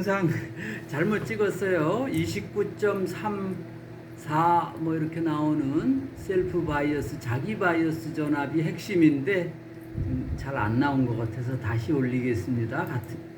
동영상 잘못 찍었어요. 29.34 뭐 이렇게 나오는 셀프 바이어스 자기 바이어스 전압이 핵심인데 잘 안 나온 것 같아서 다시 올리겠습니다. 같은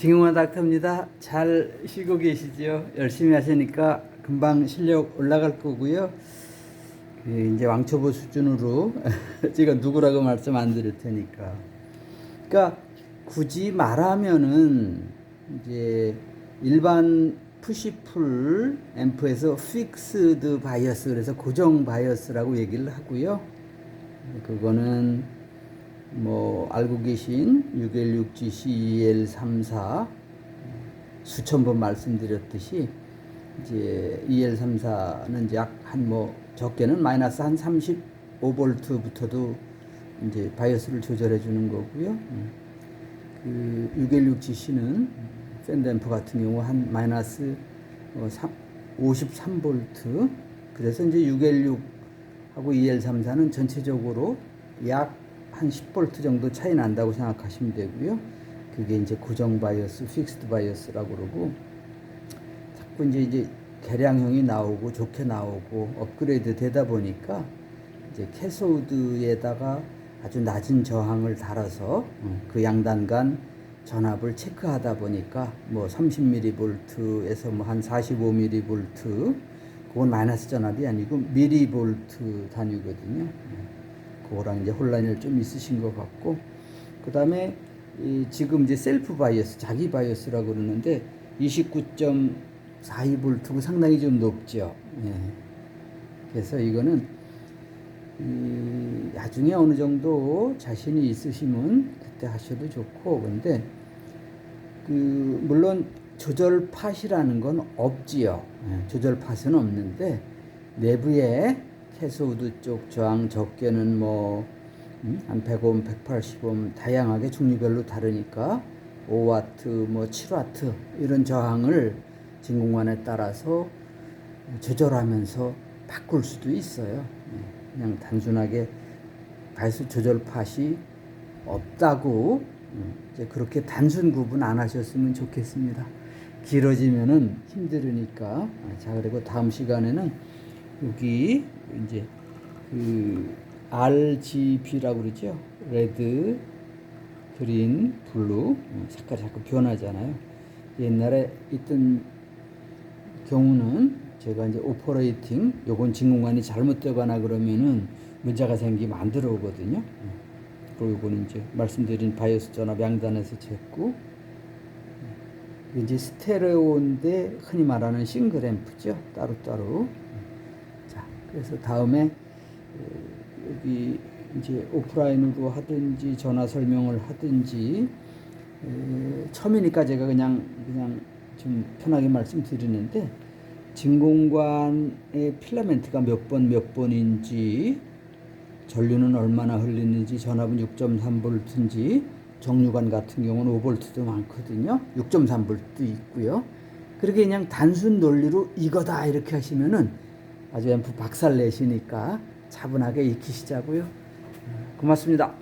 진흥원 닥터입니다. 잘 쉬고 계시죠? 열심히 하시니까 금방 실력 올라갈 거고요. 그 이제 왕초보 수준으로 제가 누구라고 말씀 안 드릴 테니까. 그러니까 굳이 말하면은 이제 일반 푸시풀 앰프에서 픽스드 바이어스 그래서 고정 바이어스라고 얘기를 하고요. 그거는 뭐 알고 계신 6L6GC, 2L34 수천 번 말씀드렸듯이 이제 2L34는 이제 약한 뭐 적게는 마이너스 한 35V부터도 이제 바이어스를 조절해 주는 거고요. 음. 그 6L6GC는 샌드앰프 같은 경우 한 마이너스 어, 53V 그래서 이제 6L6하고 2L34는 전체적으로 약 한 10V 정도 차이 난다고 생각하시면 되고요. 그게 이제 고정 바이어스, 픽스드 바이어스라고 그러고 자꾸 이제 이제 개량형이 나오고 좋게 나오고 업그레이드 되다 보니까 이제 캐소드에다가 아주 낮은 저항을 달아서 어, 그 양단 간 전압을 체크하다 보니까 뭐 30mV에서 뭐 한 45mV 그건 마이너스 전압이 아니고 미리볼트 단위거든요. 예. 그거랑 이제 혼란이 좀 있으신 것 같고 그 다음에 지금 이제 셀프 바이어스 자기 바이어스라고 그러는데 29.42V고 상당히 좀 높죠. 예. 그래서 이거는 이 나중에 어느 정도 자신이 있으시면 그때 하셔도 좋고 근데 그 물론 조절 팟이라는 건 없지요. 예. 조절 팟은 없는데 내부에 캐소드 쪽 저항 적게는 뭐, 음, 한 100옴, 180옴 다양하게 종류별로 다르니까 5와트, 뭐 7와트 이런 저항을 진공관에 따라서 조절하면서 바꿀 수도 있어요. 예, 그냥 단순하게 발수 조절 팟이 없다고 음, 이제 그렇게 단순 구분 안 하셨으면 좋겠습니다. 길어지면은 힘들으니까. 아, 자, 그리고 다음 시간에는 여기 이제 그 RGB라고 그러죠. 레드, 그린, 블루 어, 색깔이 자꾸 변하잖아요. 옛날에 있던 경우는 제가 이제 오퍼레이팅 요건 진공관이 잘못되거나 그러면은 문제가 생기면 안 들어오거든요. 어, 그리고 이거는 이제 말씀드린 바이오스 전압 양단에서 쟀고 이제 스테레오인데 흔히 말하는 싱글 앰프죠. 따로따로. 자, 그래서 다음에 어, 여기 이제 오프라인으로 하든지 전화 설명을 하든지 에, 처음이니까 제가 그냥 그냥 좀 편하게 말씀드리는데 진공관의 필라멘트가 몇 번 몇 번인지 전류는 얼마나 흘리는지 전압은 6.3V인지 정류관 같은 경우는 5V도 많거든요. 6.3V 있고요. 그렇게 그냥 단순 논리로 이거다 이렇게 하시면은 아주 앰프 박살 내시니까 차분하게 익히시자고요. 고맙습니다.